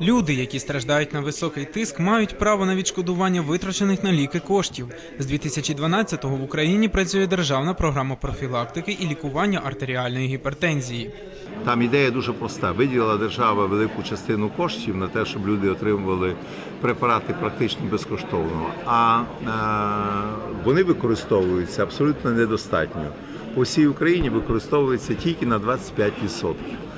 Люди, які страждають на високий тиск, мають право на відшкодування витрачених на ліки коштів. З 2012-го в Україні працює державна програма профілактики і лікування артеріальної гіпертензії. Там ідея дуже проста. Виділила держава велику частину коштів на те, щоб люди отримували препарати практично безкоштовно. А е, вони використовуються абсолютно недостатньо. По всій Україні використовується тільки на 25%.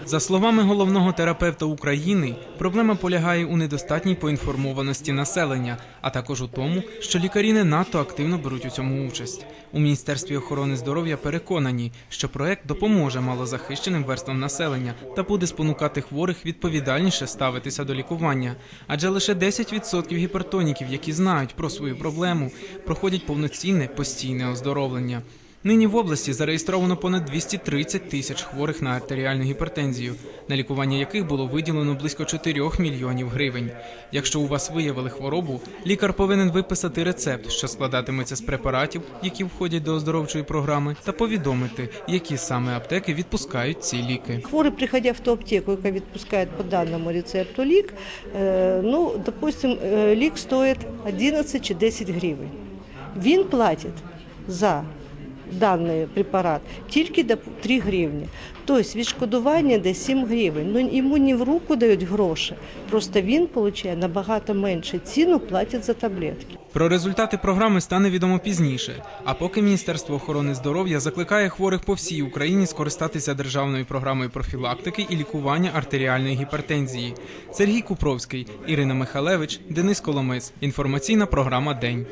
За словами головного терапевта України, проблема полягає у недостатній поінформованості населення, а також у тому, що лікарі не надто активно беруть у цьому участь. У міністерстві охорони здоров'я переконані, що проект допоможе малозахищеним верствам населення та буде спонукати хворих відповідальніше ставитися до лікування. Адже лише 10% гіпертоніків, які знають про свою проблему, проходять повноцінне постійне оздоровлення. Нині в області зареєстровано понад 230 тисяч хворих на артеріальну гіпертензію, на лікування яких було виділено близько 4 мільйонів гривень. Якщо у вас виявили хворобу, лікар повинен виписати рецепт, що складатиметься з препаратів, які входять до оздоровчої програми, та повідомити, які саме аптеки відпускають ці ліки. Хворий, приходя в ту аптеку, яка відпускає по даному рецепту лік, е, ну, допустим, е, лік стоїть 11 чи 10 гривень. Він платить за даний препарат тільки до 3 гривні. Тобто відшкодування десь 7 гривень. Ну, йому не в руку дають гроші, просто він отримує набагато менше ціну, платить за таблетки. Про результати програми стане відомо пізніше. А поки Міністерство охорони здоров'я закликає хворих по всій Україні скористатися державною програмою профілактики і лікування артеріальної гіпертензії. Сергій Купровський, Ірина Михалевич, Денис Коломис. Інформаційна програма День.